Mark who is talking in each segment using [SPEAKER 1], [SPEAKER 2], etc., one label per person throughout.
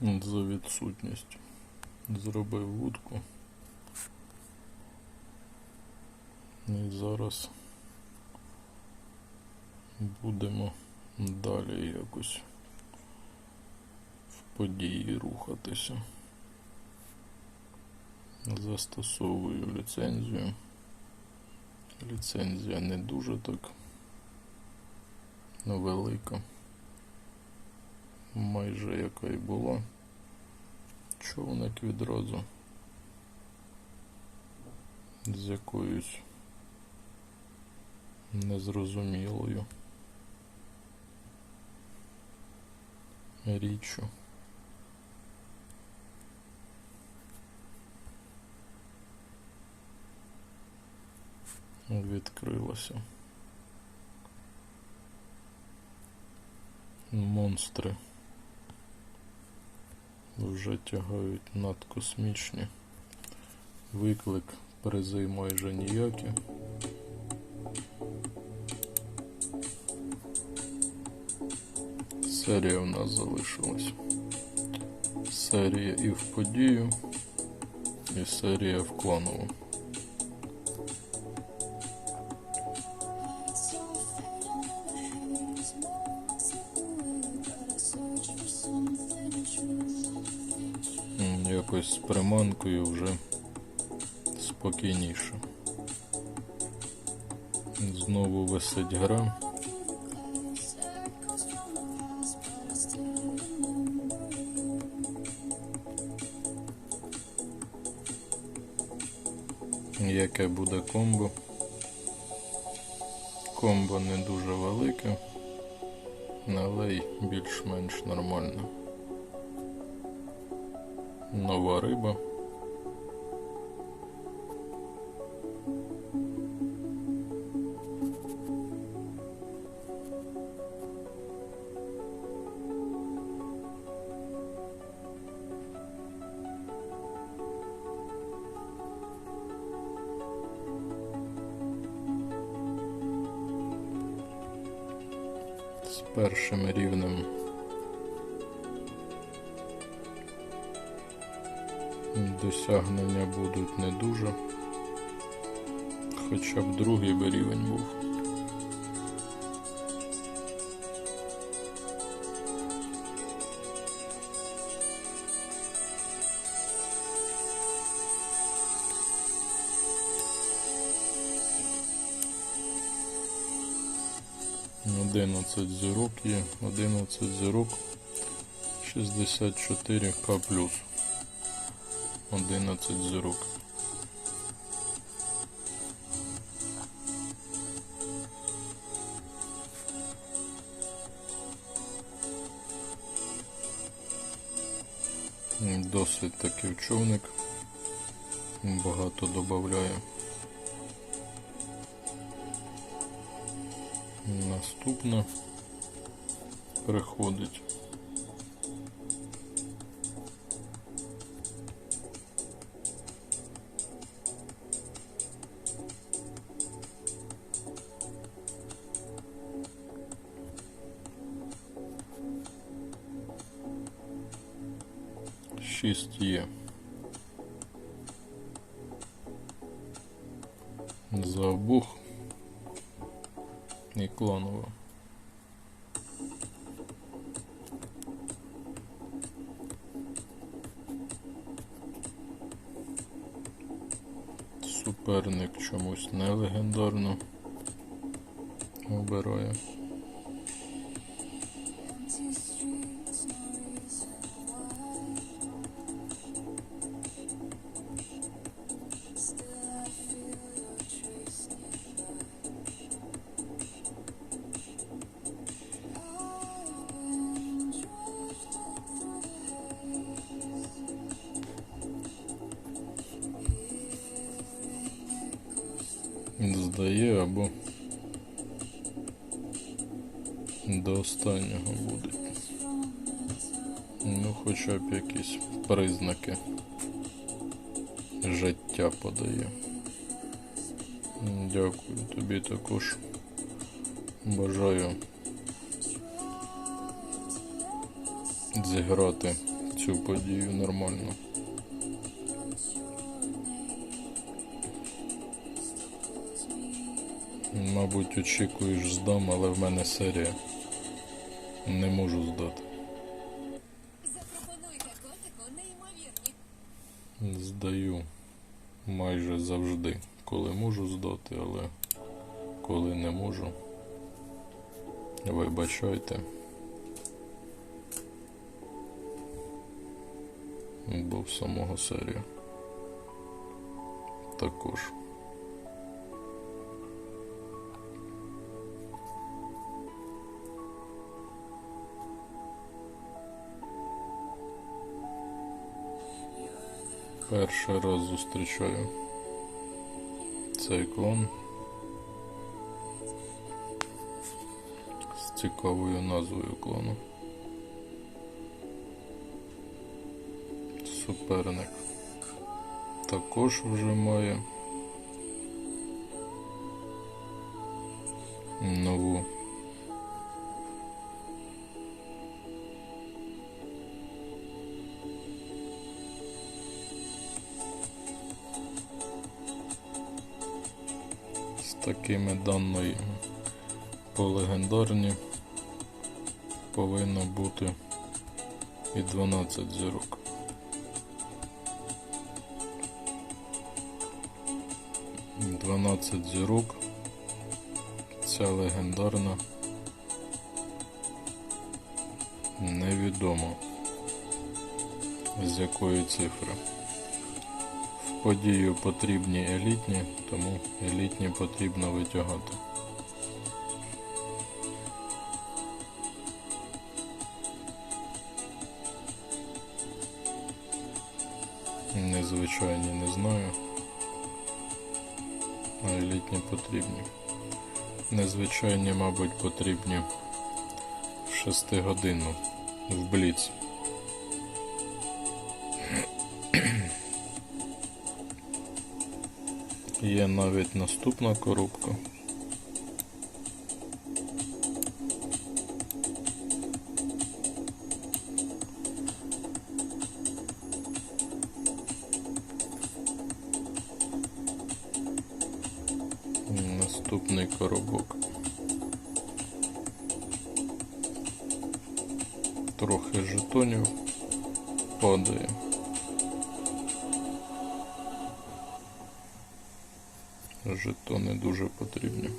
[SPEAKER 1] за відсутністю. Зробив вудку. І зараз будемо далі якось в події рухатися. Застосовую ліцензію. Ліцензія не дуже так велика. Майже яка й була. Човник відразу з якоюсь незрозумілою річчю. Відкрилося. Монстри вже тягають надкосмічні. Виклик призи майже ніякі. Серія в нас залишилась. Серія і в подію, і серія в кланову. Якось з приманкою вже спокійніше. Знову висить гра. Яке буде комбо? Комбо не дуже велике, але й більш-менш нормально. Нова риба. З першим рівнем досягнення будуть не дуже. Хоча б другий би рівень був. Одинадцять зірок є, одинадцять зірок, 64 к плюс. 11 зірок. Досить таки човник. Багато додає. Наступне приходить. Шість є. За обух і кланово. Суперник чомусь не легендарно обирає. Здає або до останнього буде. Ну, хоча б якісь признаки життя подає. Дякую тобі також. Бажаю зіграти цю подію нормально. Мабуть, очікуєш здам, але в мене серія. Не можу здати. Здаю майже завжди, коли можу здати, але коли не можу. Вибачайте. Бо в самого серія. Також. Перший раз зустрічаю. Цей клон. З цікавою назвою клону. Суперник. Також вже має нову такими даними по легендарні повинно бути і 12 зірок. Дванадцять зірок. Ця легендарна. Невідомо з якої цифри. Подію потрібні елітні, тому елітні потрібно витягати. Незвичайні не знаю. А елітні потрібні. Незвичайні, мабуть, потрібні в 6 годину в Бліц. Є навіть наступна коробка. Наступний коробок. Трохи жетонів падає. Жетони дуже потрібні.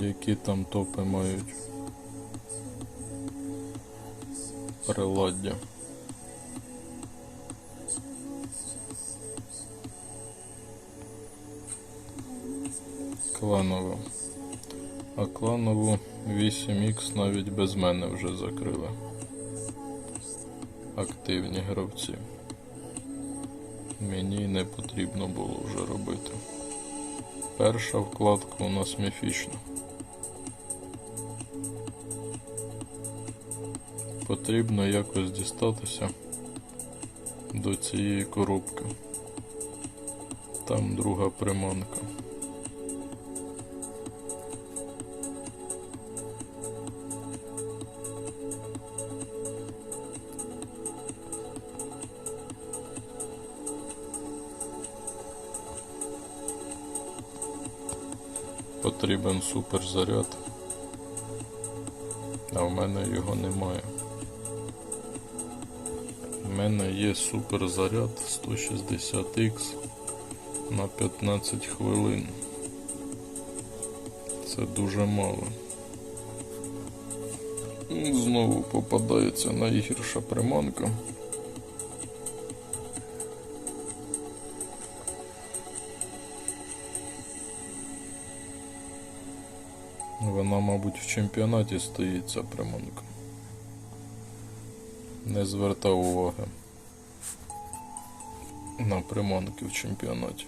[SPEAKER 1] Які там топи мають приладдя. Кланову. А кланову 8х навіть без мене вже закрили. Активні гравці. Мені не потрібно було вже робити. Перша вкладка у нас міфічна. Потрібно якось дістатися до цієї коробки. Там друга приманка. Потрібен суперзаряд, а в мене його немає. У мене є суперзаряд 160X на 15 хвилин. Це дуже мало. Знову попадається найгірша приманка. Вона, мабуть, в чемпіонаті стоїть ця приманка. Не звертав уваги на приманки в чемпіонаті.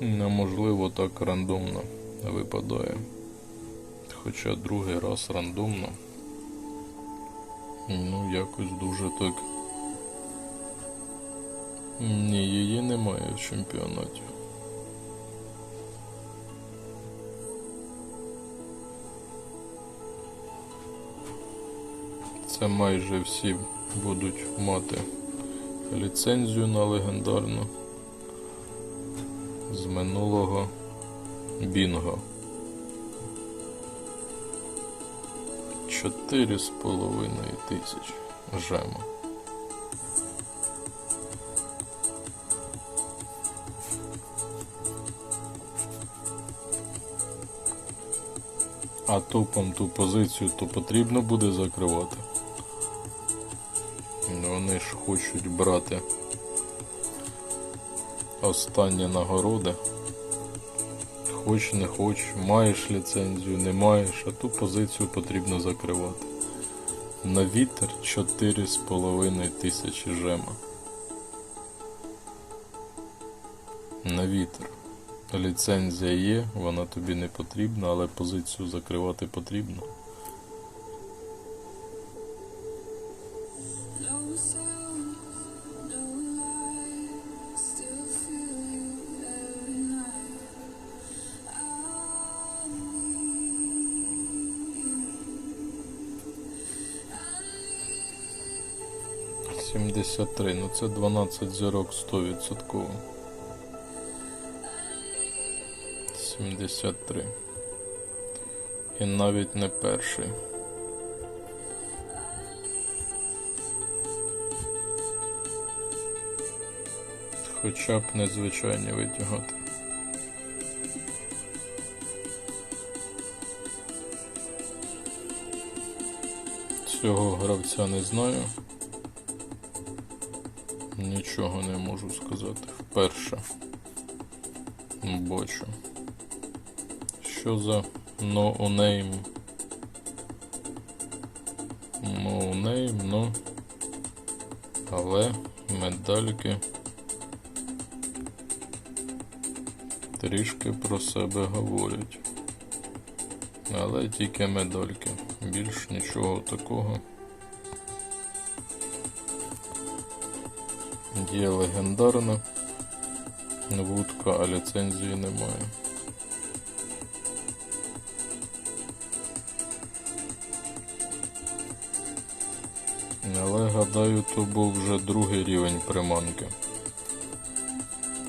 [SPEAKER 1] Неможливо так рандомно випадає. Хоча другий раз рандомно. Ну, якось дуже так. Ні, її немає в чемпіонаті. Це майже всі будуть мати ліцензію на легендарну з минулого бінго. Чотири з половиною тисячі жема. А топом ту позицію то потрібно буде закривати. Вони ж хочуть брати останні нагороди. Хоч не хоч, маєш ліцензію, не маєш, а ту позицію потрібно закривати. На вітер 4,5 тисячі жема. На вітер. Ліцензія є, вона тобі не потрібна, але позицію закривати потрібно.
[SPEAKER 2] Need
[SPEAKER 1] 73, ну це 12 зірок 100%. 73. І навіть не перший. Хоча б незвичайні витягати. Цього гравця не знаю. Нічого не можу сказати. Вперше бачу. Що за ноунейм? Ноунейм, ну. Але медальки трішки про себе говорять. Але тільки медальки. Більш нічого такого. Є легендарна вудка, а ліцензії немає. Гадаю, то був вже другий рівень приманки.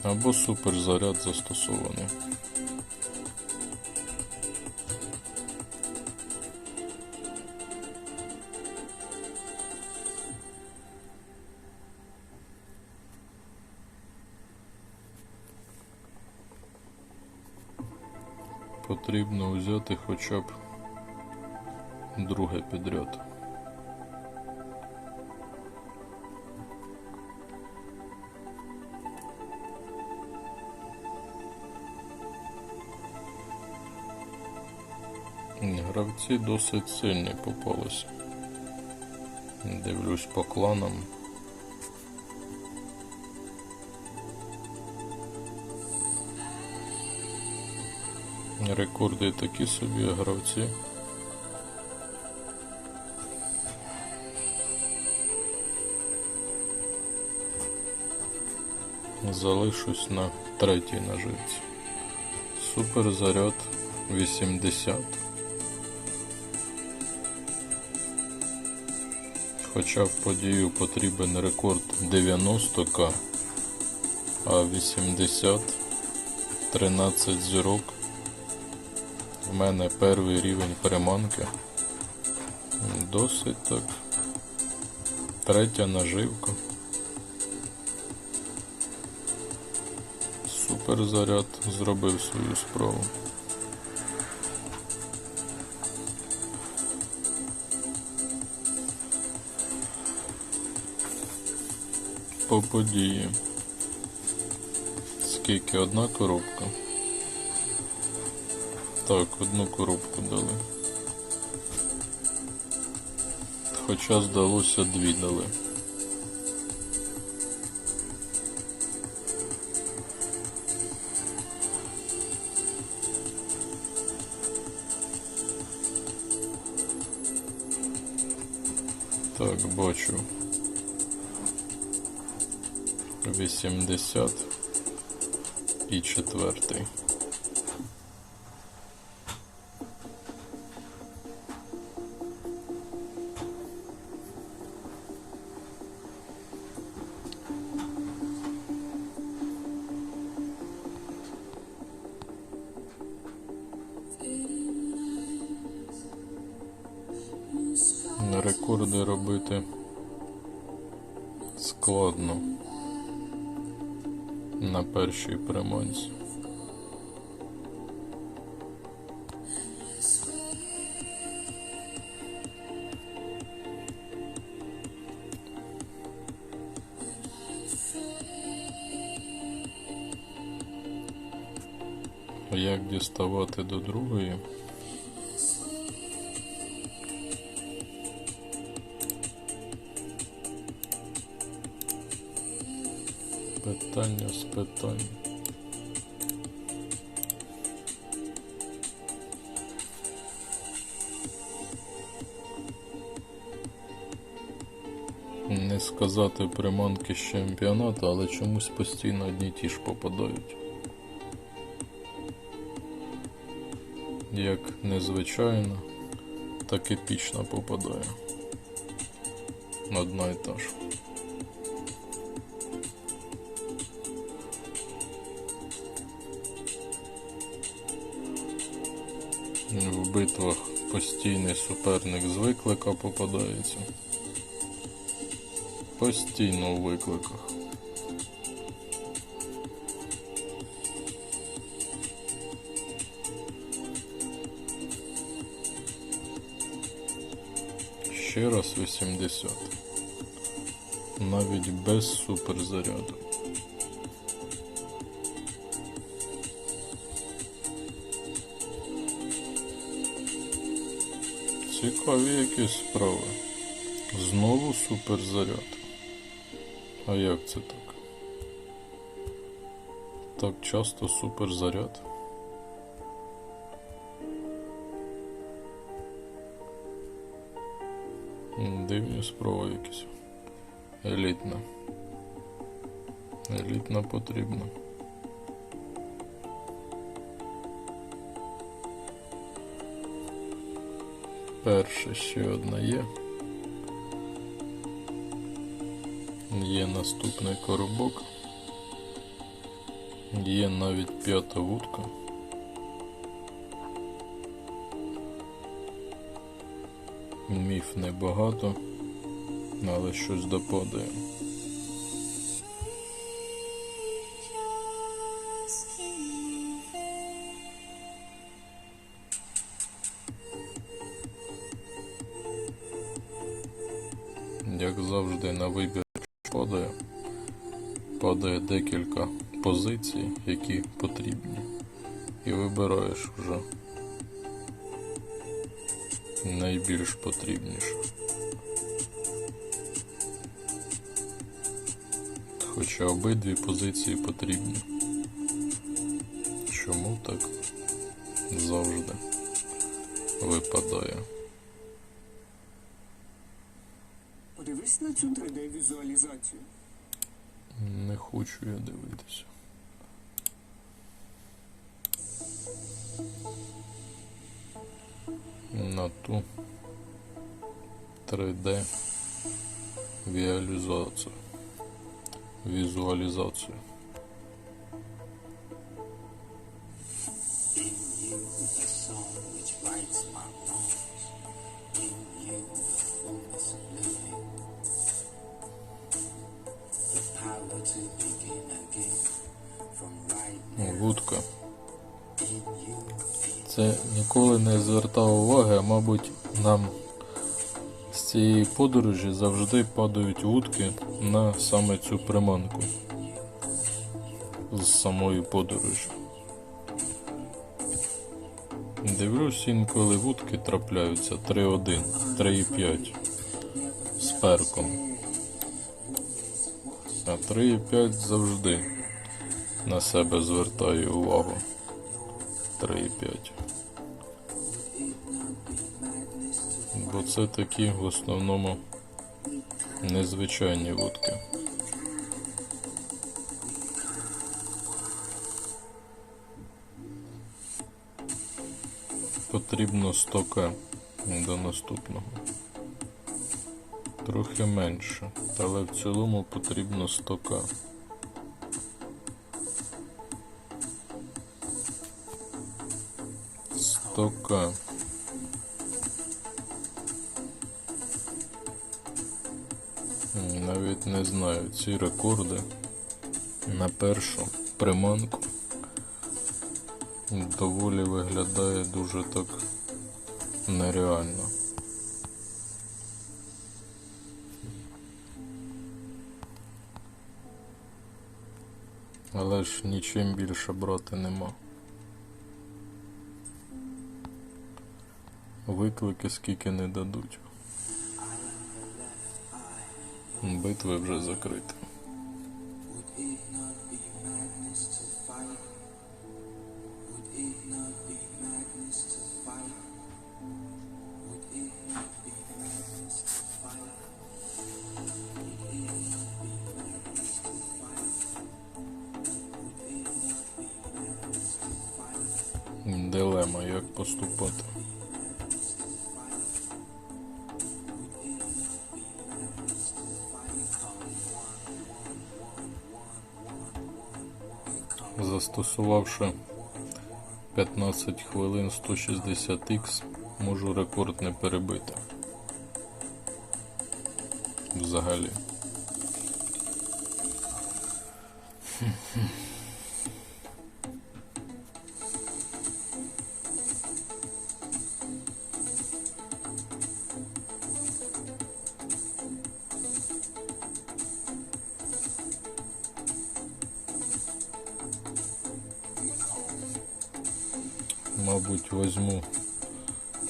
[SPEAKER 1] Або суперзаряд застосований. Потрібно взяти хоча б друге підряд. Гравці досить сильні попалися. Дивлюсь по кланам. Рекорди такі собі гравці. Залишусь на третій наживці. Суперзаряд 80. Хоча в подію потрібен рекорд 90к, а 80 13 зірок. У мене перший рівень приманки. Досить так. Третя наживка. Суперзаряд зробив свою справу. по події. Скільки? Одна коробка. Так, одну коробку дали. Хоча здалося дві дали. Так, бачу. 80 і четвертий. Рекорди робити складно на першій приманці. Як діставати до другої? З. Не сказати приманки з чемпіонату, але чомусь постійно одні ті ж попадають. Як незвичайно, так епічно попадає. Одна і та ж. В битвах постійний суперник з виклика попадається. Постійно у викликах. Ще раз 80. Навіть без суперзаряду. Цікаві якісь справи. Знову суперзаряд. А як це так? Так часто суперзаряд? Дивні справи якісь. Елітна. Елітна потрібна. Перше ще одна є. Є наступний коробок. Є навіть п'ята вудка. Міф небагато, але щось допадає. Найбільш потрібніше. Хоча обидві позиції потрібні. Чому так завжди випадає?
[SPEAKER 3] Подивись на цю 3D-візуалізацію.
[SPEAKER 1] Не хочу я дивитися. На ту 3D візуалізацію. Візуалізацію. Вудка. Це ніколи не звертав уваги, а мабуть, нам цієї подорожі завжди падають вудки на саме цю приманку з самої подорожі. Дивлюсь, інколи вудки трапляються 3-1, 3,5 з перком. А 3,5 завжди на себе звертає увагу. 3,5. Бо це такі в основному Незвичайні вудки. Потрібно 100 к до наступного. Трохи менше, але в цілому потрібно 100 к. Сто не знаю ці рекорди на першу приманку доволі виглядає дуже так нереально. Але ж нічим більше брати нема. Виклики скільки не дадуть. Битви вже закриті. Застосувавши 15 хвилин 160х, можу рекорд не перебити. Взагалі.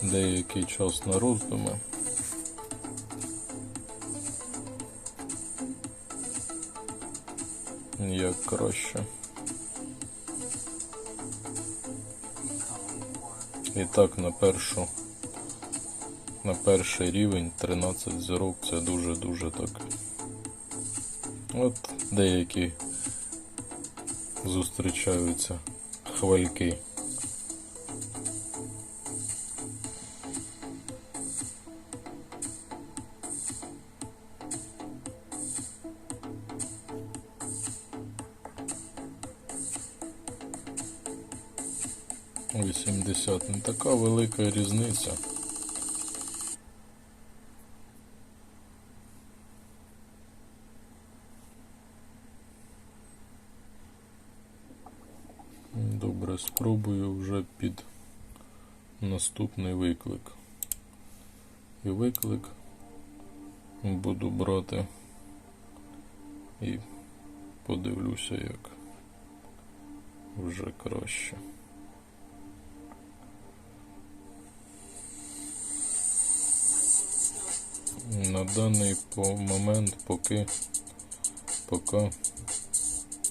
[SPEAKER 1] Деякий час на роздуми. Як краще. І так на першу. На перший рівень 13 зірок це дуже-дуже так. От деякі зустрічаються хвальки. Така велика різниця. Добре, спробую вже під наступний виклик. І виклик буду брати і подивлюся, як вже краще. На даний момент поки поки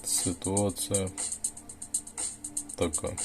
[SPEAKER 1] ситуація така.